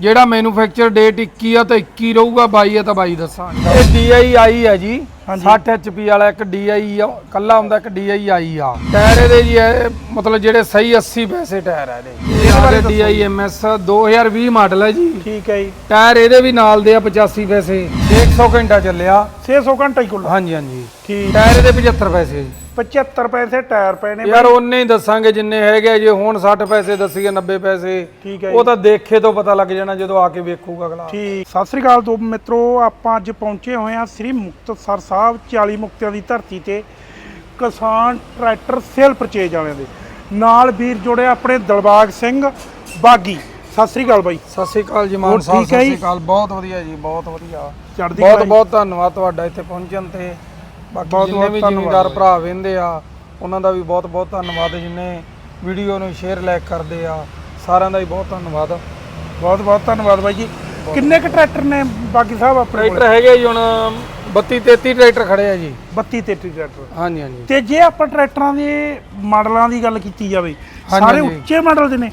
ਜਿਹੜਾ manufacture date 21 ਆ ਤਾਂ 21 ਰਹੂਗਾ 22 ਆ ਤਾਂ 22 ਦੱਸਾਂਗੇ। ਇਹ ਆਈ ਹੈ ਜੀ ਹਾਂਜੀ। 60 HP ਵਾਲਾ ਇੱਕ DI ਆ ਕੱਲਾ ਹੁੰਦਾ ਇੱਕ DI ਆਈ ਆ। ਟਾਇਰ ਇਹਦੇ ਜੀ ਇਹ ਮਤਲਬ ਜਿਹੜੇ ਸਹੀ 80 ਪੈਸੇ ਟਾਇਰ ਆ ਇਹਦੇ। ਇਹਦੇ ਬਾਰੇ ਇਹਦੇ DI MS 2020 ਮਾਡਲ ਹੈ ਜੀ। ਠੀਕ ਹੈ ਜੀ। ਟਾਇਰ ਇਹਦੇ ਵੀ ਨਾਲ ਦੇ ਆ 85 ਪੈਸੇ। 100 ਘੰਟਾ ਚੱਲਿਆ। 600 ਘੰਟਾ ਹੀ ਕੁੱਲ ਹਾਂਜੀ ਹਾਂਜੀ। ਠੀਕ। ਟਾਇਰ ਇਹਦੇ 75 ਪੈਸੇ। 75 ਪੈਸੇ ਟਾਇਰ ਪਏ ਨੇ ਯਾਰ ਉਹਨੇ ਹੀ ਦੱਸਾਂਗੇ ਜਿੰਨੇ ਹੈਗੇ ਆ, ਜੇ ਹੁਣ 60 ਪੈਸੇ ਦੱਸੀਏ 90 ਪੈਸੇ। ਠੀਕ ਹੈ ਉਹ ਤਾਂ ਦੇਖੇ ਤੋਂ ਪਤਾ ਲੱਗ ਜਾਣਾ ਜਦੋਂ ਆ ਕੇ ਵੇਖੂਗਾ ਅਗਲਾ। ਠੀਕ। ਸਤਿ ਸ੍ਰੀ ਅਕਾਲ ਦੋ ਮਿੱਤਰੋ ਆਪਾਂ ਅੱਜ ਪਹੁੰਚੇ ਹੋਏ ਹਾਂ ਸ੍ਰੀ ਮੁਕਤਸਰ ਸਾਹਿਬ 40 ਮੁਕਤਿਆਂ ਦੀ ਧਰਤੀ ਤੇ ਕਿਸਾਨ ਟਰੈਕਟਰ ਸੇਲ ਪਰਚੇਜ ਵਾਲਿਆਂ ਦੇ। ਨਾਲ ਵੀਰ ਜੁੜੇ ਆਪਣੇ ਦਿਲਬਾਗ ਸਿੰਘ ਬਾਗੀ। ਸਤਿ ਸ੍ਰੀ ਅਕਾਲ ਬਾਈ। ਸਤਿ ਸ਼੍ਰੀ ਅਕਾਲ ਜੀ ਮਾਨ ਸਾਹਿਬ ਸਤਿ? ਸ਼੍ਰੀ ਅਕਾਲ। ਬਹੁਤ ਵਧੀਆ ਜੀ ਬਹੁਤ ਵਧੀਆ। ਚੜ੍ਹਦੀ ਬਹੁਤ। ਬਹੁਤ ਧੰਨਵਾਦ ਤੁਹਾਡਾ ਇੱਥੇ ਪਹੁੰਚਣ ਤੇ। ਬਾਕੀ ਜਿੰਨੇ ਵੀ ਜ਼ਿਮੀਂਦਾਰ। ਭਰਾ ਵਹਿੰਦੇ ਆ ਉਹਨਾਂ ਦਾ ਵੀ ਬਹੁਤ ਬਹੁਤ ਧੰਨਵਾਦ। ਜਿੰਨੇ ਵੀਡੀਓ ਨੂੰ ਸ਼ੇਅਰ ਲਾਈਕ ਕਰਦੇ ਆ ਸਾਰਿਆਂ ਦਾ ਵੀ ਬਹੁਤ ਧੰਨਵਾਦ। ਬਹੁਤ ਬਹੁਤ ਧੰਨਵਾਦ ਬਾਈ ਜੀ। ਕਿੰਨੇ ਕੁ ਟਰੈਕਟਰ ਨੇ ਬਾਗੀ ਸਾਹਿਬ ਆਪਣੇ ਕੋਲ? ਟਰੈਕਟਰ ਹੈਗੇ ਜੀ ਹੁਣ 32 33 ਟਰੈਕਟਰ ਖੜੇ ਆ ਜੀ। 32 33 ਟਰੈਕਟਰ। ਹਾਂਜੀ ਹਾਂਜੀ। ਤੇ ਜੇ ਆਪਾਂ ਟਰੈਕਟਰਾਂ ਦੇ ਮਾਡਲਾਂ ਦੀ ਗੱਲ ਕੀਤੀ ਜਾਵੇ ਹਾਂਜੀ, ਸਾਰੇ ਹਾਂਜੀ। ਉੱਚੇ ਮਾਡਲ ਦੇ ਨੇ?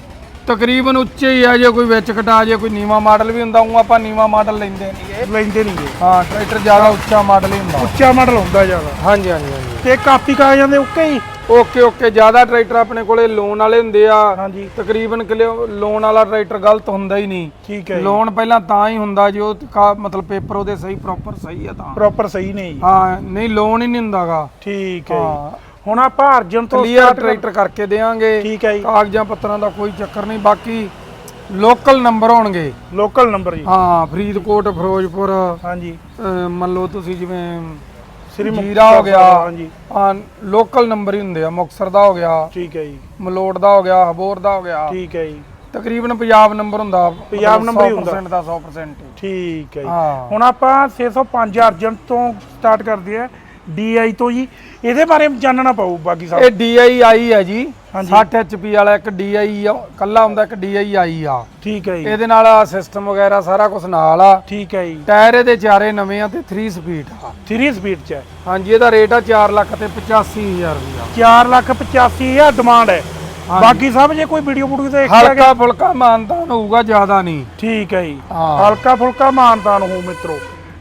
ਤਕਰੀਬਨ ਉੱਚੇ ਹੀ ਆ ਜੇ ਕੋਈ ਵਿੱਚ ਕਟਾ ਜੇ ਕੋਈ ਨੀਵਾ ਮਾਡਲ ਵੀ ਹੁੰਦਾ ਉਹ ਆਪਾਂ ਨੀਵਾ ਮਾਡਲ ਲੈਂਦੇ ਨਹੀਂਗੇ ਲੈਂਦੇ ਨਹੀਂਗੇ ਹਾਂ ਟਰੈਕਟਰ ਜ਼ਿਆਦਾ ਉੱਚਾ ਮਾਡਲ ਹੀ ਹੁੰਦਾ। ਉੱਚਾ ਮਾਡਲ ਹੁੰਦਾ ਜ਼ਿਆਦਾ। ਹਾਂਜੀ ਹਾਂਜੀ ਹਾਂਜੀ। ਤੇ ਕਾਪੀ ਕਾਗਜ਼ਾਂ ਦੇ ਓਕੇ ਹੀ ਓਕੇ ਓਕੇ ਜ਼ਿਆਦਾ ਟਰੈਕਟਰ ਆਪਣੇ ਕੋਲੇ ਲੋਨ ਵਾਲੇ ਹੁੰਦੇ ਆ। ਹਾਂਜੀ। ਤਕਰੀਬਨ ਕਿਲੇ ਲੋਨ ਵਾਲਾ ਟਰੈਕਟਰ ਗਲਤ ਹੁੰਦਾ ਹੀ ਨਹੀਂ। ਠੀਕ ਹੈ ਜੀ। ਲੋਨ ਪਹਿਲਾਂ ਤਾਂ ਹੀ ਹੁੰਦਾ ਜੇ ਉਹ ਕਾ- ਮਤਲਬ ਪੇਪਰ ਉਹਦੇ ਸਹੀ ਪ੍ਰੋਪਰ ਸਹੀ ਆ ਤਾਂ। ਪ੍ਰੋਪਰ ਸਹੀ ਨੇ ਜੀ। ਹਾਂ ਨਹੀਂ ਲੋਨ ਹੀ ਨਹੀਂ ਹੁੰਦਾਗਾ। ਠੀਕ ਹੈ ਹਾਂ। ਜੀ ਹੁਣ ਆਪਾਂ ਅਰਜਨ ਤੋਂ ਕਲੀਅਰ start ਕਰ- ਟਰੈਕਟਰ ਕਰਕੇ ਦੇਵਾਂਗੇ। ਠੀਕ ਹੈ ਜੀ। ਕਾਗਜ਼ਾਂ ਪੱਤਰਾਂ ਦਾ ਕੋਈ ਚੱਕਰ ਨਹੀਂ ਬਾਕੀ ਲੋਕਲ ਨੰਬਰ ਹੋਣਗੇ। ਲੋਕਲ ਨੰਬਰ ਜੀ। ਹਾਂ ਫਰੀਦਕੋਟ ਫਿਰੋਜ਼ਪੁਰ ਹਾਂਜੀ। ਅਹ ਮੰਨ ਲਓ ਤੁਸੀਂ ਜਿਵੇਂ ਸ੍ਰੀ ਜੀਰਾ ਹੋ ਗਿਆ ਹਾਂਜੀ। ਹਾਂ ਲੋਕਲ ਨੰਬਰ ਹੀ ਹੁੰਦੇ ਆ ਮੁਕਤਸਰ ਦਾ ਹੋ ਗਿਆ ਠੀਕ ਹੈ ਜੀ। ਮਲੋਟ ਦਾ ਹੋ ਗਿਆ ਹਬੋਰ ਦਾ ਹੋ ਗਿਆ। ਠੀਕ ਹੈ ਜੀ। ਤਕਰੀਬਨ ਪੰਜਾਬ ਨੰਬਰ ਹੁੰਦਾ ਪੰਜਾਬ number ਹੀ ਹੁੰਦਾ। 100% ਦਾ 100% ਹੀ। ਠੀਕ ਹੈ ਜੀ। ਹੁਣ ਆਪਾਂ 605 ਅਰਜਨ ਤੋਂ ਸਟਾਰਟ ਕਰਦੇ ਆ ਡੀਆਈ ਤੋਂ ਜੀ ਇਹਦੇ ਬਾਰੇ ਜਾਣਨਾ ਪਊ ਬਾਕੀ ਇਹ ਸਾਹਿਬ DI ਆਈ ਹੈ ਜੀ ਹਾਂਜੀ। 60 HP ਵਾਲਾ ਇੱਕ ਆ ਕੱਲਾ ਹੁੰਦਾ ਇੱਕ DI ਆਈ ਆ। ਠੀਕ ਹੈ ਜੀ। ਇਹਦੇ ਨਾਲ ਸਿਸਟਮ ਵਗੈਰਾ ਸਾਰਾ ਕੁਝ ਨਾਲ ਆ। ਠੀਕ ਹੈ ਜੀ। ਟਾਇਰ ਇਹਦੇ ਚਾਰੇ ਨਵੇਂ ਆ ਤੇ 3 ਸਪੀਡ ਆ। 3 ਸਪੀਡ ਚ ਹੈ। ਹਾਂਜੀ ਇਹਦਾ ਰੇਟ ਆ 4 ਲੱਖ ਤੇ 85000 ਰੁਪਇਆ 4 ਲੱਖ 85 ਹਜ਼ਾਰ ਡਿਮਾਂਡ ਹੈ। ਬਾਕੀ ਸਾਹਿਬ ਜੇ ਕੋਈ ਵੀਡੀਓ ਵੀਡੀਓ ਕੇ ਹਲਕਾ ਫੁਲਕਾ ਮਾਨਤਾਨ ਹੋਊਗਾ ਜ਼ਿਆਦਾ ਨਹੀਂ। ਠੀਕ ਹੈ ਜੀ। ਹਲਕਾ ਫੁਲਕਾ ਮਾਨਤਾਨ ਹੋ ਮਿੱਤਰੋ।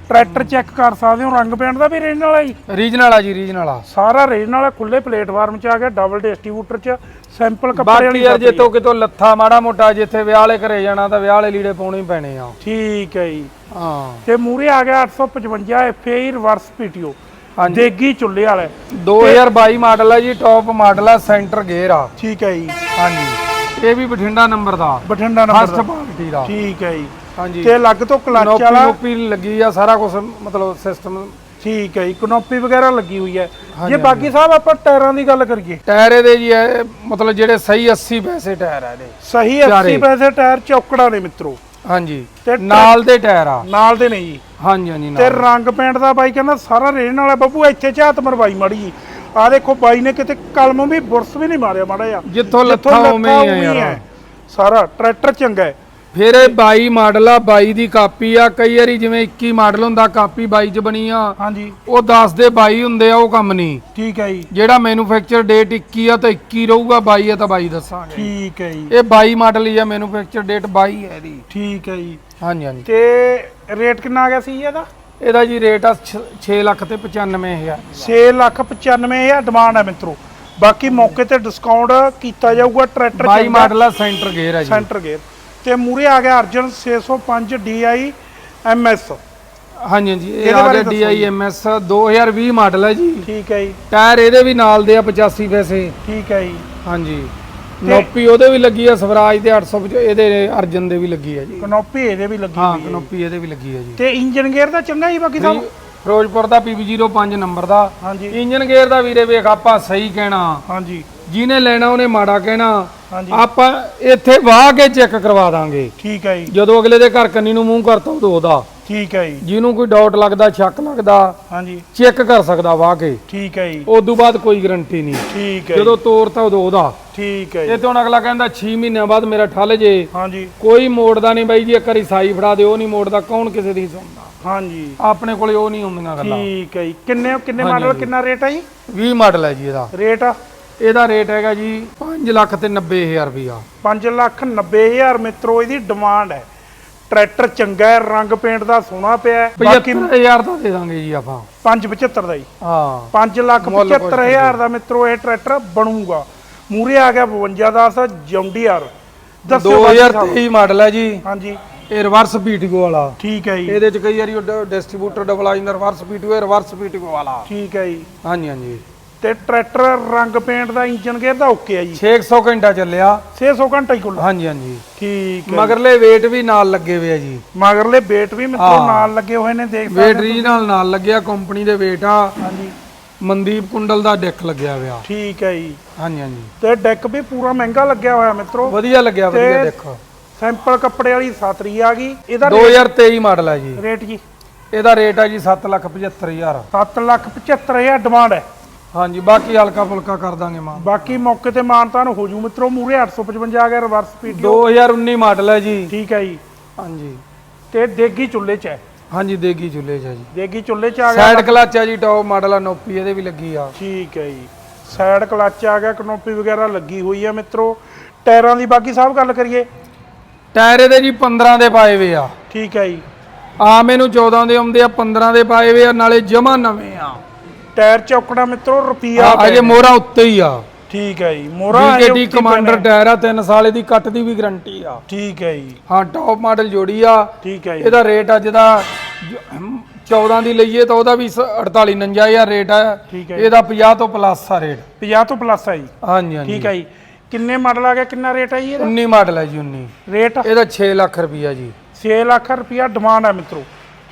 ਟਰੈਕਟਰ ਚੈੱਕ ਕਰ ਸਕਦੇ ਹੋ ਰੰਗ ਪੈਂਟ ਦਾ ਵੀ ਰੇਂਜ ਵਾਲਾ ਜੀ? ਰੀਜਨਲ ਆ ਜੀ ਰੀਜਨਲ ਆ। ਸਾਰਾ ਰੇਂਜ ਵਾਲਾ ਖੁੱਲੇ ਪਲੇਟਫਾਰਮ ਚ ਆ ਗਿਆ ਡਬਲ ਡਿਸਟ੍ਰੀਬਿਊਟਰ ਚ ਸਿੰਪਲ ਕੱਪੜੇ ਬਾਕੀ ਵਾਲੀ ਯਾਰ ਛਾਤੀ ਜੇ ਤੋਂ ਕਿਤੋਂ ਲੱਥਾ ਮਾੜਾ ਮੋਟਾ ਜਿੱਥੇ ਵਿਆਹ ਵਾਲੇ ਘਰੇ ਜਾਣਾ ਤਾਂ ਵਿਆਹ ਵਾਲੇ ਲੀੜੇ ਪਾਉਣੇ ਹੀ ਪੈਣੇ ਆ। ਠੀਕ ਹੈ ਜੀ। ਹਾਂ। ਤੇ ਮੂਰੇ ਆ ਗਿਆ 855 ਐਫਏ ਰਿਵਰਸ ਪੀਟੀਓ ਹਾਂਜੀ। ਦੇਗੀ ਚੁੱਲੇ ਵਾਲਾ। 2022 ਮਾਡਲ ਆ ਜੀ ਟੌਪ ਮਾਡਲ ਆ ਸੈਂਟਰ ਗੇਅਰ ਆ। ਠੀਕ ਹੈ ਜੀ। ਹਾਂਜੀ। ਇਹ ਵੀ ਬਠਿੰਡਾ ਨੰਬਰ ਦਾ। ਬਠਿੰਡਾ ਫਸਟ ਨੰਬਰ ਪਾਰਟੀ ਦਾ। ਠੀਕ ਹੈ ਜੀ। ਹਾਂਜੀ। ਤੇ ਅਲੱਗ ਤੋਂ ਕਲੱਚ ਨੋਪੀ ਵਾਲਾ ਨੋਪੀ ਲੱਗੀ ਆ ਸਾਰਾ ਕੁਝ ਮਤਲਬ ਸਿਸਟਮ ਠੀਕ ਹੈ ਜੀ ਕਨੋਪੀ ਵਗੈਰਾ ਲੱਗੀ ਹੋਈ ਹੈ। ਜੇ ਬਾਕੀ ਸਾਹਿਬ ਆਪਾਂ ਟਾਇਰਾਂ ਦੀ ਗੱਲ ਕਰੀਏ। ਟਾਇਰ ਇਹਦੇ ਜੀ ਇਹ ਮਤਲਬ ਜਿਹੜੇ ਸਹੀ 80 ਪੈਸੇ ਟਾਇਰ ਆ ਇਹਦੇ। ਸਹੀ ਚਾਰੇ। 80 ਪੈਸੇ ਟਾਇਰ ਚੌਕੜਾ ਨੇ ਮਿੱਤਰੋ। ਹਾਂਜੀ। ਤੇ ਨਾਲ ਦੇ ਟਾਇਰ ਆ। ਨਾਲ ਦੇ ਨੇ ਜੀ। ਹਾਂਜੀ ਹਾਂਜੀ ਤੇ ਰੰਗ ਪੈਂਟ ਦਾ ਬਾਈ ਕਹਿੰਦਾ ਸਾਰਾ ਰੇਣ ਵਾਲਾ ਬੱਬੂ ਇੱਥੇ ਝਾਤ ਮਰਵਾਈ ਮਾੜੀ ਜੀ। ਆ ਦੇਖੋ ਬਾਈ ਨੇ ਕਿਤੇ ਕਲਮ ਵੀ ਬੁਰਸ ਵੀ ਨਹੀਂ ਮਾਰਿਆ ਮਾੜਾ ਜਿਹਾ। ਜਿੱਥੋਂ ਲੱਥਾ ਉਵੇਂ ਹੀ ਆ ਹੀ ਹੈ। ਸਾਰਾ ਟਰੈਕਟਰ ਚੰਗਾ ਹੈ। ਫਿਰ ਇਹ 22 ਮਾਡਲ ਆ 22 ਦੀ ਕਾਪੀ ਆ। ਕਈ ਵਾਰੀ ਜਿਵੇਂ 21 ਮਾਡਲ ਹੁੰਦਾ ਕਾਪੀ 22 ਚ ਬਣੀ ਆ। ਹਾਂਜੀ। ਉਹ 10 ਦੇ 22 ਹੁੰਦੇ ਆ ਉਹ ਕੰਮ ਨਹੀਂ। ਠੀਕ ਹੈ ਜੀ। ਜਿਹੜਾ ਮੈਨੂਫੈਕਚਰ ਡੇਟ 21 ਆ ਤਾਂ 21 ਰਹੂਗਾ 22 ਆ ਤਾਂ 22 ਦੱਸਾਂਗੇ। ਠੀਕ ਹੈ ਜੀ। ਇਹ 22 ਮਾਡਲ ਹੀ ਆ ਮੈਨੂਫੈਕਚਰ ਡੇਟ 22 ਹੈ ਇਹਦੀ। ਠੀਕ ਹੈ ਜੀ। ਹਾਂਜੀ ਹਾਂਜੀ। ਤੇ ਰੇਟ ਕਿੰਨਾ ਆ ਗਿਆ ਸੀ ਇਹਦਾ? ਇਹਦਾ ਜੀ ਰੇਟ ਆ 6 ਲੱਖ ਤੇ 95000 6 ਲੱਖ 95 ਹਜ਼ਾਰ ਡਿਮਾਂਡ ਹੈ ਮਿੱਤਰੋ। ਬਾਕੀ ਮੌਕੇ ਤੇ ਡਿਸਕਾਊਂਟ ਕੀਤਾ ਜਾਊਗਾ ਟਰੈਕਟਰ 22 ਮਾਡਲ ਆ ਸੈਂਟਰ ਗੇਅਰ ਆ ਜੀ। ਸੈਂਟਰ ਗੇਅਰ ਤੇ ਮੂਰੇ ਆ ਗਿਆ ਅਰਜਨ 605 DI MS ਹਾਂਜੀ ਹਾਂਜੀ ਇਹ ਇਹਦੇ ਆ ਬਾਰੇ ਗਿਆ ਦੱਸੋ ਜੀ। DIMS 2020 ਮਾਡਲ ਹੈ ਜੀ। ਠੀਕ ਹੈ ਜੀ। ਟਾਇਰ ਇਹਦੇ ਵੀ ਨਾਲ ਦੇ ਆ 85 ਪੈਸੇ। ਠੀਕ ਹੈ ਜੀ। ਹਾਂਜੀ। ਨੋਪੀ ਉਹਦੇ ਵੀ ਲੱਗੀ ਆ ਸਵਰਾਜ ਦੇ 850 ਇਹਦੇ ਅਰਜਨ ਦੇ ਵੀ ਲੱਗੀ ਆ ਜੀ। ਕਨੋਪੀ ਇਹਦੇ ਵੀ ਲੱਗੀ ਹਾਂ ਹੋਈ ਹੈ ਨੋਪੀ ਇਹਦੇ ਵੀ ਲੱਗੀ ਆ ਜੀ। ਤੇ ਇੰਜਨ ਗੇਅਰ ਦਾ ਚੰਗਾ ਜੀ ਬਾਕੀ ਸਭ? ਫਿਰੋਜ਼ਪੁਰ ਦਾ PB05 ਨੰਬਰ ਦਾ। ਹਾਂਜੀ। ਇੰਜਨ ਗੇਅਰ ਦਾ ਵੀਰੇ ਵੇਖ ਆਪਾਂ ਸਹੀ ਕਹਿਣਾ। ਹਾਂਜੀ। ਜਿਹਨੇ ਲੈਣਾ ਉਹਨੇ ਮਾੜਾ ਕਹਿਣਾ। ਹਾਂਜੀ। ਆਪਾਂ ਇੱਥੇ ਵਾਹ ਕੇ ਚੈੱਕ ਕਰਵਾ ਦਾਂਗੇ। ਠੀਕ ਹੈ ਜੀ। ਜਦੋਂ ਅਗਲੇ ਦੇ ਘਰ ਕੰਨੀ ਨੂੰ ਮੂੰਹ ਕਰਤਾ ਉਦੋਂ ਉਹਦਾ। ਠੀਕ ਹੈ ਜੀ। ਜਿਹਨੂੰ ਕੋਈ ਡਾਊਟ ਲੱਗਦਾ ਸ਼ੱਕ ਲੱਗਦਾ ਹਾਂਜੀ। ਚੈੱਕ ਕਰ ਸਕਦਾ ਵਾਹ ਕੇ। ਠੀਕ ਹੈ ਜੀ। ਉਦੋਂ ਬਾਅਦ ਕੋਈ ਗਰੰਟੀ ਨਹੀਂ। ਠੀਕ ਹੈ ਜਦੋਂ ਤੋਰਤਾ ਉਦੋਂ ਉਹਦਾ। ਠੀਕ ਹੈ ਇਹ ਜੀ। ਤੋਂ ਹੁਣ ਅਗਲਾ ਕਹਿੰਦਾ 6 ਮਹੀਨਿਆਂ ਬਾਅਦ ਮੇਰਾ ਠੱਲ ਜੇ। ਹਾਂਜੀ। ਕੋਈ ਮੋੜਦਾ ਨਹੀਂ ਬਾਈ ਜੀ ਇੱਕ ਵਾਰੀ ਸਾਈ ਫੜਾ ਦੇ ਉਹ ਨਹੀਂ ਮੋੜਦਾ ਕੌਣ ਕਿਸੇ ਦੀ ਸੁਣਦਾ? ਹਾਂਜੀ। ਆਪਣੇ ਕੋਲੇ ਉਹ ਨਹੀਂ ਹੁੰਦੀਆਂ ਗੱਲਾਂ। ਠੀਕ ਹੈ ਜੀ। ਕਿੰਨੇ ਕਿੰਨੇ ਮਾਡਲ। ਕਿੰਨਾ ਰੇਟ ਹੈ ਜੀ? 20 ਮਾਡਲ ਹੈ ਜੀ ਇਹਦਾ। ਰੇਟ ਆ? ਇਹਦਾ ਰੇਟ ਹੈਗਾ ਜੀ 5 ਲੱਖ ਤੇ 90000 ਰੁਪਇਆ 5 ਲੱਖ 90 ਹਜ਼ਾਰ ਮਿੱਤਰੋ ਇਹਦੀ ਡਿਮਾਂਡ ਹੈ। ਟਰੈਕਟਰ ਚੰਗਾ ਹੈ ਰੰਗ ਪੇਂਟ ਦਾ ਸੋਹਣਾ ਪਿਆ ਹੈ। ਬਾਕੀ 75000 ਦਾ ਦੇ ਦਾਂਗੇ ਜੀ ਆਪਾਂ। 575 ਦਾ ਜੀ। ਹਾਂ। 5 ਲੱਖ ਮੁੱਲ ਕੁਛ 75000 ਦਾ ਮਿੱਤਰੋ ਇਹ ਟਰੈਕਟਰ ਬਣੂਗਾ। ਮੂਰੇ ਆ ਗਿਆ 5210 ਜੌਂਡੀਆਰ ਦੱਸੋ ਬਾਕੀ ਸਾਹਿਬ। 2023 ਮਾਡਲ ਹੈ ਜੀ। ਹਾਂਜੀ। ਇਹ ਰਿਵਰਸ ਪੀਟੀਓ ਵਾਲਾ ਠੀਕ ਹੈ ਜੀ। ਇਹਦੇ ਚ ਕਈ ਵਾਰੀ ਡਿਸਟ੍ਰੀਬਿਊਟਰ ਡਬਲ ਆ ਜਾਂਦਾ ਰਿਵਰਸ ਪੀਟੀਓ ਰਿਵਰਸ ਪੀਟੀਓ ਵਾਲਾ ਠੀਕ ਹੈ ਜੀ। ਹਾਂਜੀ ਹਾਂਜੀ। ਤੇ ਟਰੈਕਟਰ ਰੰਗ ਪੇਂਟ ਦਾ ਇੰਜਨ ਗੇਅਰ ਦਾ ਓਕੇ ਹੈ ਜੀ। 600 ਘੰਟਾ ਚੱਲਿਆ। 600 ਘੰਟਾ ਹੀ ਕੁੱਲ ਹਾਂਜੀ ਹਾਂਜੀ। ਠੀਕ ਹੈ ਮਗਰਲੇ weight ਵੀ ਨਾਲ ਲੱਗੇ ਹੋਏ ਆ ਜੀ। ਮਗਰਲੇ ਬੇਟ ਵੀ ਮਿੱਤਰੋ। ਨਾਲ ਲੱਗੇ ਹੋਏ ਨੇ ਦੇਖ weight ਰੀਜਨਲ ਨਾਲ ਲੱਗਿਆ ਕੰਪਨੀ ਦੇ weight ਆ। ਹਾਂਜੀ। ਮਨਦੀਪ ਕੁੰਡਲ ਦਾ ਡੈਕ ਲੱਗਿਆ ਹੋਇਆ। ਠੀਕ ਹੈ ਜੀ। ਹਾਂਜੀ ਹਾਂਜੀ। ਤੇ ਡੈਕ ਵੀ ਪੂਰਾ ਮਹਿੰਗਾ ਲੱਗਿਆ ਹੋਇਆ ਮਿੱਤਰੋ। ਵਧੀਆ ਲੱਗਿਆ ਵਧੀਆ ਦੇਖੋ ਸੈਂਪਲ ਕੱਪੜੇ ਵਾਲੀ ਸਾਤਰੀ ਆ ਗਈ। ਇਹਦਾ 2023 ਮਾਡਲ ਹੈ ਜੀ। ਰੇਟ ਜੀ। ਇਹਦਾ ਰੇਟ ਹੈ ਜੀ 775000 7 ਲੱਖ 75000 ਡਿਮਾਂਡ ਹੈ। ਹਾਂਜੀ ਬਾਕੀ ਹਲਕਾ ਫੁਲਕਾ ਕਰ ਦਾਂਗੇ ਮਾਂ ਬਾਕੀ ਮੌਕੇ ਤੇ ਮਾਨਤਾਨ ਹੋ ਜੂ ਮਿੱਤਰੋ ਮੂਰੇ 855 ਆ ਗਿਆ ਰਿਵਰਸ ਪੀਟੀਓ। 2019 ਮਾਡਲ ਹੈ ਜੀ। ਠੀਕ ਹੈ ਜੀ। ਹਾਂਜੀ। ਤੇ ਦੇਗੀ ਚੁੱਲ੍ਹੇ 'ਚ ਹੈ। ਹਾਂਜੀ ਦੇਗੀ ਚੁੱਲੇ ਚ ਹੈ ਜੀ। ਦੇਗੀ ਚੁੱਲ੍ਹੇ 'ਚ ਆ ਗਿਆ ਸਾਈਡ ਕਲਚ ਹੈ ਜੀ ਟੌਪ ਮਾਡਲ ਆ ਨੋਪੀ ਇਹਦੇ ਵੀ ਲੱਗੀ ਆ। ਠੀਕ ਹੈ ਜੀ। ਸਾਈਡ ਕਲੱਚ ਆ ਗਿਆ ਕਨੋਪੀ ਵਗੈਰਾ ਲੱਗੀ ਹੋਈ ਹੈ ਮਿੱਤਰੋ। ਟਾਇਰਾਂ ਦੀ ਬਾਕੀ ਸਾਹਿਬ ਗੱਲ ਕਰੀਏ। ਟਾਇਰ ਇਹਦੇ ਜੀ 15 ਦੇ ਪਾਏ ਵੇ ਆ। ਠੀਕ ਹੈ ਜੀ। ਆਮ ਇਹਨੂੰ 14 ਦੇ ਆਉਂਦੇ ਆ 15 ਦੇ ਪਾਏ ਵੇ ਆ ਨਾਲੇ ਜਮਾ ਨਵੇਂ ਆ। ਟਾਇਰ ਚੌਕੜਾ ਮਿੱਤਰੋ ਰੁਪਿਆ ਆ, ਅਜੇ ਮੋਹਰਾ ਉੱਤੇ ਹੀ ਆ। ਠੀਕ ਹੈ ਜੀ ਮੋਰਾ BKT ਕਮਾਂਡਰ ਟਾਇਰ ਆ 3 ਸਾਲ ਦੀ ਕੱਟ ਦੀ ਵੀ ਗਾਰੰਟੀ ਆ। ਠੀਕ ਹੈ ਜੀ। ਹਾਂ ਟੌਪ ਮਾਡਲ ਜੋੜੀ ਆ। ਠੀਕ ਹੈ ਜੀ। ਇਹਦਾ ਰੇਟ ਅੱਜ ਦਾ ਜ- 14 ਦੀ ਲਈਏ ਤਾਂ ਉਹਦਾ ਵੀ 48 59000 ਰੇਟ ਆ। ਇਹਦਾ 50 ਤੋਂ ਪਲੱਸ ਆ ਰੇਟ 50 ਤੋਂ ਪਲੱਸ ਹੈ ਜੀ। ਹਾਂਜੀ ਹਾਂਜੀ। ਠੀਕ ਹੈ ਜੀ। ਕਿੰਨੇ ਮਾਡਲ ਆ ਗਿਆ ਕਿੰਨਾ ਰੇਟ ਹੈ ਜੀ ਇਹਦਾ? 19 ਮਾਡਲ ਹੈ ਜੀ 19 ਰੇਟ ਇਹਦਾ 6 ਲੱਖ ਰੁਪਈਆ ਜੀ। 6 ਲੱਖ ਰੁਪਇਆ ਡਿਮਾਂਡ ਹੈ ਮਿੱਤਰੋ।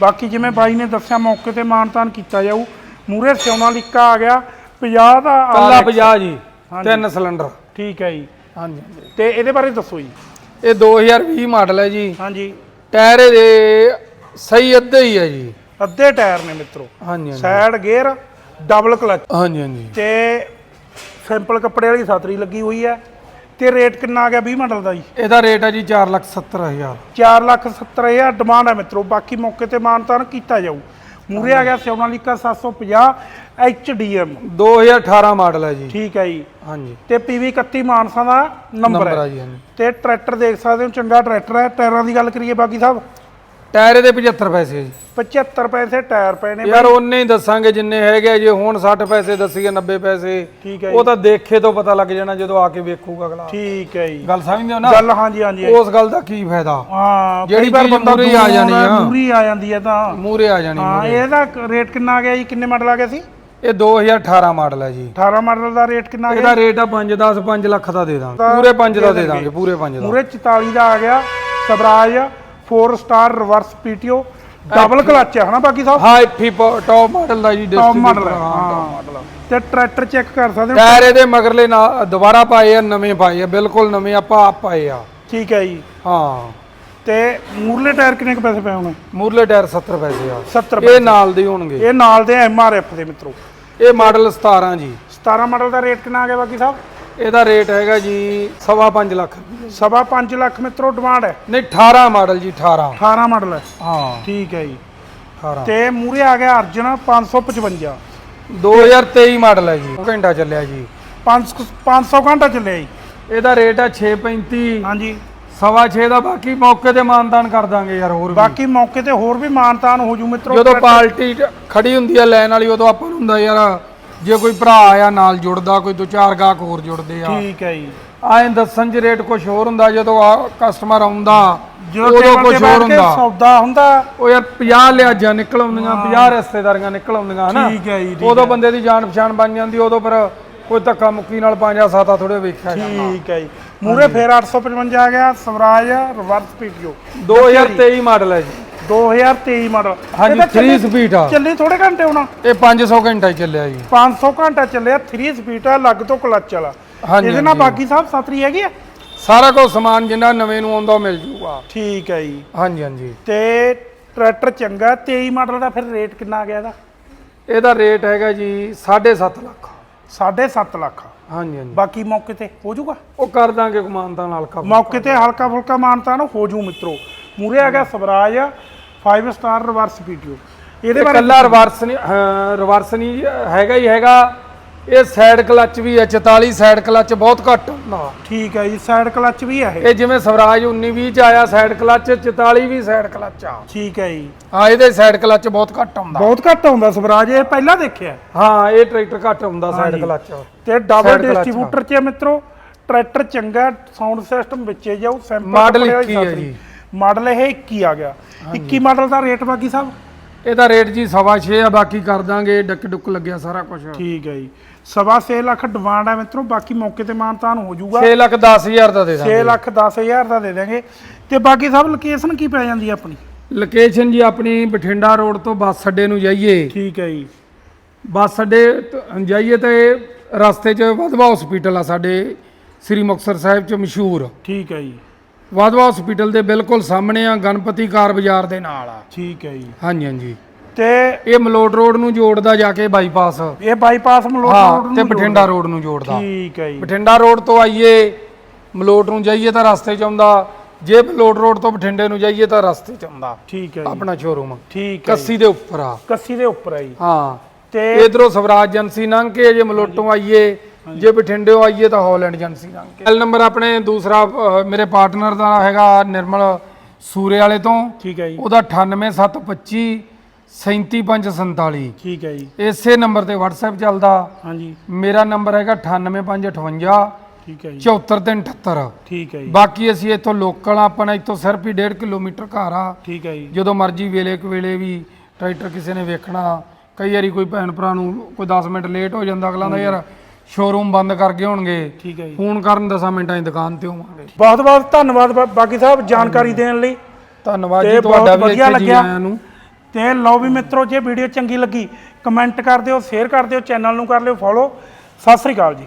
ਬਾਕੀ ਜਿਵੇਂ ਬਾਈ ਨੇ ਦੱਸਿਆ ਮੌਕੇ ਤੇ ਮਾਨਤਾਨ ਕੀਤਾ ਜਾਊ। ਮੂਰੇ ਸਿਉਣਾ ਲਿਕਾ ਆ ਗਿਆ 50 ਦਾ ਕੱਲਾ ਗਿਆ। 50 ਜੀ ਤਿੰਨ ਸਿਲੰਡਰ। ਠੀਕ ਹੈ ਜੀ। ਹਾਂਜੀ। ਤੇ ਇਹਦੇ ਬਾਰੇ ਦੱਸੋ ਜੀ। ਇਹ 2020 ਮਾਡਲ ਹੈ ਜੀ। ਹਾਂਜੀ। ਟਾਇਰ ਇਹਦੇ ਸਹੀ ਅੱਧੇ ਹੀ ਹੈ ਜੀ। ਅੱਧੇ ਟਾਇਰ ਨੇ ਮਿੱਤਰੋ। ਹਾਂਜੀ ਸਾਈਡ ਗੇਅਰ ਡਬਲ ਕਲਚ ਹਾਂਜੀ ਹਾਂਜੀ। ਤੇ ਸਿੰਪਲ ਕੱਪੜੇ ਵਾਲੀ ਸਾਤਰੀ ਲੱਗੀ ਹੋਈ ਹੈ। ਤੇ ਰੇਟ ਕਿੰਨਾ ਆ ਗਿਆ 20 ਮਾਡਲ ਦਾ ਜੀ? ਇਹਦਾ ਰੇਟ ਹੈ ਜੀ 470000 4 ਲੱਖ 70 ਹਜ਼ਾਰ ਡਿਮਾਂਡ ਹੈ ਮਿੱਤਰੋ। ਬਾਕੀ ਮੌਕੇ ਤੇ ਮਾਨਤਾਨ ਕੀਤਾ ਜਾਊ। ਮੂਰੇ ਆ ਗਿਆ ਸੋਨਾਲੀਕਾ 750 HDM 2018 ਮਾਡਲ ਹੈ ਜੀ। ਠੀਕ ਹੈ ਜੀ। ਹਾਂਜੀ। ਤੇ PV 31 ਮਾਨਸਾ ਦਾ ਨੰਬਰ ਹੈ। ਤੇ ਟਰੈਕਟਰ ਦੇਖ ਸਕਦੇ ਹੋ ਚੰਗਾ ਟਰੈਕਟਰ ਹੈ। ਟਾਇਰਾਂ ਦੀ ਗੱਲ ਕਰੀਏ ਬਾਕੀ ਸਾਹਿਬ। ਟਾਇਰ ਇਹਦੇ 75 ਪੈਸੇ ਜੀ। 75 ਪੈਸੇ ਟਾਇਰ ਪਏ ਨੇ ਯਾਰ ਉਹਨੇ ਹੀ ਦੱਸਾਂਗੇ ਜਿੰਨੇ ਹੈਗੇ ਆ, ਜੇ ਹੁਣ 60 ਪੈਸੇ ਦੱਸੀਏ 90 ਪੈਸੇ। ਠੀਕ ਹੈ ਉਹ ਤਾਂ ਦੇਖੇ ਤੋਂ ਪਤਾ ਲੱਗ ਜਾਣਾ ਜਦੋਂ ਆ ਕੇ ਵੇਖੂਗਾ ਅਗਲਾ। ਠੀਕ ਹੈ ਜੀ। ਗੱਲ ਸਮਝਦੇ ਹੋ ਨਾ? ਗੱਲ ਹਾਂਜੀ ਹਾਂਜੀ ਉਸ ਗੱਲ ਦਾ ਕੀ ਫਾਇਦਾ? ਹਾਂ ਜਿਹੜੀ ਕਈ ਵਾਰ ਚੀਜ਼ ਬੰਦਾ ਮੂਹਰੇ ਆ ਜਾਣੀ ਆ। ਮੂਰੀ ਆ ਜਾਂਦੀ ਹੈ ਤਾਂ। ਮੂਰੇ ਆ ਜਾਣੀ ਹਾਂ ਇਹਦਾ ਰੇਟ ਕਿੰਨਾ ਆ ਗਿਆ ਜੀ? ਕਿੰਨੇ ਮਾਡਲ ਆ ਗਿਆ ਸੀ? ਇਹ 2018 ਮਾਡਲ ਹੈ ਜੀ। 18 ਮਾਡਲ ਦਾ ਰੇਟ ਕਿੰਨਾ ਆ ਗਿਆ ਇਹਦਾ ਰੇਟ ਆ 5 10 5 ਲੱਖ ਦਾ ਦੇ ਦਾਂਗੇ। ਪੂਰੇ 5 ਦਾ ਦੇ ਦਾਂਗੇ। ਪੂਰੇ 5 ਦਾ। ਮੂਰੇ 44 ਦਾ ਆ ਗਿਆ। Swaraj 4 star reverse PTO double clutch ਹੈ ਹਨਾ ਬਾਕੀ ਸਾਹਿਬ ਹਾਂ ਐਫੀ ਟੌਪ ਮਾਡਲ ਦਾ ਜੀ ਟੌਪ ਮਾਡਲ ਹੈ। ਤੇ ਟਰੈਕਟਰ ਚੈੱਕ ਕਰ ਸਕਦੇ ਹੋ? ਟਾਇਰ ਇਹਦੇ ਮਗਰਲੇ ਨਾ ਦੁਬਾਰਾ ਪਾਏ ਆ ਨਵੇਂ ਪਾਏ ਆ ਬਿਲਕੁਲ ਨਵੇਂ ਆਪਾਂ ਆਪ ਪਾਏ ਆ। ਠੀਕ ਹੈ ਜੀ। ਹਾਂ। ਤੇ ਮੂਰਲੇ ਟਾਇਰ ਕਿੰਨੇ ਕੁ ਪੈਸੇ ਪਏ ਹੋਣੇ? ਮੂਰਲੇ ਟਾਇਰ 70 ਪੈਸੇ ਆ। 70 ਇਹ ਨਾਲ ਦੇ ਹੋਣਗੇ। ਇਹ ਨਾਲ ਦੇ ਐਮਆਰਐਫ ਦੇ ਮਿੱਤਰੋ। ਇਹ ਮਾਡਲ 17 ਜੀ। 17 ਮਾਡਲ ਦਾ ਰੇਟ ਕਿੰਨਾ ਆ ਗਿਆ ਬਾਕੀ ਸਾਹਿਬ ਇਹਦਾ ਰੇਟ ਹੈਗਾ ਜੀ ਸਵਾ ਪੰਜ ਲੱਖ। ਸਵਾ 5 ਲੱਖ ਮਿੱਤਰੋ ਡਿਮਾਂਡ ਹੈ। ਨਹੀਂ 18 ਮਾਡਲ ਜੀ 18 18 ਮਾਡਲ ਹੈ। ਹਾਂ। ਠੀਕ ਹੈ ਜੀ। 18 ਤੇ ਮੂਰੇ ਆ ਗਿਆ ਅਰਜਨ 555 2023 ਮਾਡਲ ਹੈ ਜੀ। ਘੰਟਾ ਚੱਲਿਆ ਜੀ। 5 500 ਘੰਟਾ ਚੱਲਿਆ ਜੀ। ਇਹਦਾ ਰੇਟ ਹੈ 635 ਹਾਂਜੀ। ਸਵਾ 6 ਦਾ ਬਾਕੀ ਮੌਕੇ ਤੇ ਮਾਨਦਾਨ ਕਰ ਦਾਂਗੇ ਯਾਰ ਹੋਰ ਵੀ। ਬਾਕੀ ਮੌਕੇ ਤੇ ਹੋਰ ਵੀ ਮਾਨਤਾਨ ਹੋ ਜੂ ਮਿੱਤਰੋ। ਜਦੋਂ ਪਾਰਟੀ ਖੜੀ ਹੁੰਦੀ ਆ ਲੈਣ ਵਾਲੀ ਉਦੋਂ ਆਪਾਂ ਨੂੰ ਹੁੰਦਾ ਯਾਰ ਜੇ ਕੋਈ ਭਰਾ ਆ ਨਾਲ ਜੁੜਦਾ ਕੋਈ ਦੋ ਚਾਰ ਗਾਹਕ ਹੋਰ ਜੁੜਦੇ ਆ। ਠੀਕ ਹੈ ਜੀ। ਆਏ ਦੱਸਣ ਚ ਰੇਟ ਕੁਝ ਹੋਰ ਹੁੰਦਾ ਜਦੋਂ ਆ ਕਸਟਮਰ ਆਉਂਦਾ ਜਦੋਂ ਉਦੋਂ ਕੁਝ ਹੋਰ ਹੁੰਦਾ। ਸੌਦਾ ਹੁੰਦਾ। ਉਹ ਯਾਰ 50 ਲਿਆਜਾਂ ਨਿਕਲ ਆਉਂਦੀਆਂ 50 ਰਿਸ਼ਤੇਦਾਰੀਆਂ ਨਿਕਲ ਆਉਂਦੀਆਂ ਹਨਾ? ਠੀਕ ਹੈ ਜੀ ਉਦੋਂ ਬੰਦੇ ਦੀ ਜਾਣ ਪਛਾਣ ਬਣ ਜਾਂਦੀ ਉਦੋਂ ਫਿਰ ਕੋਈ ਧੱਕਾ ਮੁੱਕੀ ਨਾਲ ਪੰਜਾਂ ਸਾਤਾ ਥੋੜੇ ਵੇਖਿਆ ਜਾਂਦਾ। ਠੀਕ ਹੈ ਜੀ। ਮੂਰੇ ਫੇਰ 855 ਆ ਗਿਆ ਸਵਰਾਜ ਰਿਵਰਸ ਪੀਟੀਓ। 2023 ਮਾਡਲ ਹੈ ਜੀ। 2023 ਮਾਡਲ। ਹਾਂਜੀ 3 ਸਪੀਡ ਆ। ਚੱਲੀ ਥੋੜੇ ਘੰਟੇ ਹੋਣਾ। ਇਹ 500 ਘੰਟਾ ਹੀ ਚੱਲਿਆ ਜੀ। 500 ਘੰਟਾ ਚੱਲਿਆ 3 ਸਪੀਡ ਆ ਲੱਗ ਤੋਂ ਕਲਚ ਵਾਲਾ। ਹਾਂਜੀ, ਇਹਦੇ ਨਾਲ ਹਾਂਜੀ। ਬਾਕੀ ਸਾਹਿਬ ਸਤਰੀ ਹੈਗੀ ਆ? ਸਾਰਾ ਕੁਝ ਸਮਾਨ ਜਿੰਨਾ ਨਵੇਂ ਨੂੰ ਆਉਂਦਾ ਉਹ ਮਿਲ ਜੂਗਾ। ਠੀਕ ਹੈ ਜੀ। ਹਾਂਜੀ ਹਾਂਜੀ। ਤੇ ਟਰੈਕਟਰ ਚੰਗਾ 23 ਮਾਡਲ ਦਾ ਫਿਰ ਰੇਟ ਕਿੰਨਾ ਆ ਗਿਆ ਇਹਦਾ? ਇਹਦਾ ਰੇਟ ਹੈਗਾ ਜੀ 7.5 ਲੱਖ। 7.5 ਲੱਖ। ਹਾਂਜੀ ਹਾਂਜੀ। ਬਾਕੀ ਮੌਕੇ ਤੇ ਹੋ ਜਾਊਗਾ ਉਹ ਕਰ ਦਾਂਗੇ ਕਮਾਨਤਾ ਨਾਲ ਕਾ ਮੌਕੇ ਤੇ ਹਲਕਾ ਫੁਲਕਾ ਮਾਨਤਾ ਨਾ ਹੋ ਜੂ ਮਿੱਤਰੋ। ਮੂਰੇ ਆ ਗਿਆ ਸਵਰਾਜ। 5 ਸਟਾਰ ਰਿਵਰਸ ਪੀਟੀਓ ਇਹਦੇ ਬਾਰੇ ਕੱਲਾ ਰਿਵਰਸ ਨਹੀਂ ਰਿਵਰਸ ਨਹੀਂ ਹੈਗਾ ਹੀ ਹੈਗਾ। ਇਹ ਸਾਈਡ ਕਲੱਚ ਵੀ ਹੈ 44 ਸਾਈਡ ਕਲੱਚ ਬਹੁਤ ਘੱਟ। ਹੁੰਦਾ ਠੀਕ ਹੈ ਜੀ ਸਾਈਡ ਕਲਚ ਵੀ ਹੈ ਇਹ। ਜਿਵੇਂ ਸਵਰਾਜ 19 20 ਚ ਆਇਆ ਸਾਈਡ ਕਲੱਚ 44 ਵੀ ਸਾਈਡ ਕਲੱਚ ਆ। ਠੀਕ ਹੈ ਜੀ। ਹਾਂ ਇਹਦੇ ਸਾਈਡ ਕਲੱਚ ਬਹੁਤ ਘੱਟ ਆਉਂਦਾ ਬਹੁਤ ਘੱਟ ਆਉਂਦਾ ਸਵਰਾਜ ਇਹ ਪਹਿਲਾਂ ਦੇਖਿਆ? ਹਾਂ ਇਹ ਟਰੈਕਟਰ ਘੱਟ ਆਉਂਦਾ ਸਾਈਡ। ਕਲੱਚ ਤੇ ਡਬਲ ਡਿਸਟ੍ਰੀਬਿਊਟਰ ਚ ਮਿੱਤਰੋ ਟਰੈਕਟਰ ਚੰਗਾ ਸਾਊਂਡ ਸਿਸਟਮ ਵਿੱਚੇ ਜਾਊ ਸੈਂਪਲ ਵਾਲੀ 21 ਹੈ। ਜੀ। ਮਾਡਲ ਇਹ 21 ਆ ਗਿਆ। 21 ਮਾਡਲ ਦਾ ਰੇਟ ਬਾਕੀ ਸਾਹਿਬ ਇਹਦਾ ਰੇਟ ਜੀ ਸਵਾ ਆ ਬਾਕੀ ਕਰ ਦਾਂਗੇ ਡੱਕ ਡੁੱਕ ਲੱਗਿਆ ਸਾਰਾ ਕੁਝ ਠੀਕ ਹੈ ਜੀ। ਸਵਾ ਛੇ ਲੱਖ ਡਿਮਾਂਡ ਹੈ ਮਿੱਤਰੋ ਬਾਕੀ ਮੌਕੇ ਤੇ ਮਾਨਤਾਨ ਹੋ ਜਾਊਗਾ। 6 ਲੱਖ 10000 ਦਾ ਦੇ 6 ਦਾਂਗੇ। ਲੱਖ 10000 ਦਾ ਦੇ ਦਾਂਗੇ ਤੇ ਬਾਕੀ ਸਭ ਲੋਕੇਸ਼ਨ ਕੀ ਪੈ ਜਾਂਦੀ ਹੈ ਆਪਣੀ? ਲੋਕੇਸ਼ਨ ਜੀ ਆਪਣੀ ਬਠਿੰਡਾ ਰੋਡ ਤੋਂ ਬੱਸ ਅੱਡੇ ਨੂੰ ਜਾਈਏ। ਠੀਕ ਹੈ ਜੀ। ਬੱਸ ਅੱਡੇ ਜਾਈਏ ਤੇ ਰਸਤੇ 'ਚ ਵਧਵਾ ਹਸਪੀਟਲ ਆ ਸਾਡੇ ਸ੍ਰੀ ਮੁਕਤਸਰ ਸਾਹਿਬ 'ਚ ਮਸ਼ਹੂਰ। ਠੀਕ ਹੈ ਜੀ। ਵਧਵਾ ਹਸਪੀਟਲ ਦੇ ਬਿਲਕੁਲ ਸਾਹਮਣੇ ਆ ਗਣਪਤੀ ਕਾਰ ਬਾਜ਼ਾਰ ਦੇ ਨਾਲ ਆ। ਠੀਕ ਹੈ ਜੀ। ਹਾਂਜੀ ਹਾਂਜੀ। ਤੇ ਇਹ ਮਲੋਟ ਰੋਡ ਨੂੰ ਜੋੜਦਾ ਜਾ ਕੇ ਬਾਈਪਾਸ। ਇਹ ਬਾਈਪਾਸ ਮਲੋਟ ਰੋਡ ਤੇ ਨੂੰ ਬਠਿੰਡਾ ਰੋਡ ਨੂੰ ਜੋੜਦਾ। ਠੀਕ ਹੈ ਜੀ। ਬਠਿੰਡਾ ਰੋਡ ਤੋਂ ਆਈਏ ਮਲੋਟ ਨੂੰ ਜਾਈਏ ਤਾਂ ਰਸਤੇ 'ਚ ਆਉਂਦਾ। ਜੇ ਮਲੋਟ ਰੋਡ ਤੋਂ ਬਠਿੰਡੇ ਨੂੰ ਜਾਈਏ ਤਾਂ ਰਸਤੇ 'ਚ ਆਉਂਦਾ। ਠੀਕ ਹੈ ਜੀ। ਆਪਣਾ ਸ਼ੋਰੂਮ ਠੀਕ ਹੈ। ਕੱਸੀ ਦੇ ਉੱਪਰ ਆ। ਕੱਸੀ ਦੇ ਉੱਪਰ ਜੀ। ਹਾਂ। ਤੇ ਇਧਰੋਂ ਸਵਰਾਜ ਏਜੰਸੀ ਲੰਘ ਕੇ ਜੇ ਮਲੋਟੋਂ ਆਈਏ ਜੇ ਬਠਿੰਡਿਓਂ ਆਈਏ ਤਾਂ ਹਾਲੈਂਡ ਏਜੰਸੀ ਕੇ। ਸੈਲ ਨੰਬਰ ਆਪਣੇ ਦੂਸਰਾ ਅਹ, ਮੇਰੇ ਪਾਰਟਨਰ ਦਾ ਹੈਗਾ ਨਿਰਮਲ ਸੂਰੇ ਵਾਲੇ ਤੋਂ। ਠੀਕ ਹੈ ਜੀ। ਉਹਦਾ 98725 37547 ਠੀਕ ਹੈ ਜੀ। ਇਸੇ ਨੰਬਰ ਤੇ WhatsApp ਚੱਲਦਾ। ਹਾਂਜੀ। ਮੇਰਾ ਨੰਬਰ ਹੈਗਾ 98558 ਠੀਕ ਹੈ ਜੀ। 74378 ਠੀਕ ਹੈ ਜੀ। ਬਾਕੀ ਅਸੀਂ ਇੱਥੋਂ ਲੋਕਲ ਆ, ਆਪਣਾ ਇੱਥੋਂ ਸਿਰਫ ਹੀ 1.5 ਕਿਲੋਮੀਟਰ ਘਰ ਆ। ਠੀਕ ਹੈ ਜੀ। ਜਦੋਂ ਮਰਜ਼ੀ ਵੇਲੇ ਕੁ ਵੇਲੇ ਵੀ ਟਰੈਕਟਰ ਕਿਸੇ ਨੇ ਵੇਖਣਾ। ਕਈ ਵਾਰੀ ਕੋਈ ਭੈਣ ਭਰਾ ਨੂੰ ਕੋਈ 10 ਮਿੰਟ ਲੇਟ ਹੋ ਜਾਂਦਾ ਅਗਲਾ ਦਾ ਯਾਰ ਸ਼ੋਰੂਮ ਬੰਦ ਕਰ ਗਏ ਹੋਣਗੇ ਠੀਕ ਹੈ ਜੀ। ਫੋਨ ਕਰਨ 10 ਮਿੰਟਾਂ 'ਚ ਦੁਕਾਨ ਤੇ ਹੋਵਾਂਗੇ। ਬਹੁਤ ਬਹੁਤ ਧੰਨਵਾਦ ਬਾ- ਬਾਕੀ ਸਾਹਿਬ ਜਾਣਕਾਰੀ ਦੇਣ ਲਈ। ਧੰਨਵਾਦ ਤੇ ਜੀ ਤੁਹਾਡਾ ਵੀ ਵਧੀਆ ਇੱਥੇ ਜੀ ਲੱਗਿਆ। ਆਇਆਂ ਨੂੰ। ਤੇ ਲਓ ਵੀ ਮਿੱਤਰੋ ਜੇ ਵੀਡੀਓ ਚੰਗੀ ਲੱਗੀ ਕਮੈਂਟ ਕਰ ਦਿਓ ਸ਼ੇਅਰ ਕਰ ਦਿਓ ਚੈਨਲ ਨੂੰ ਕਰ ਲਿਓ ਫੋਲੋ। ਸਤਿ ਸ੍ਰੀ ਅਕਾਲ ਜੀ।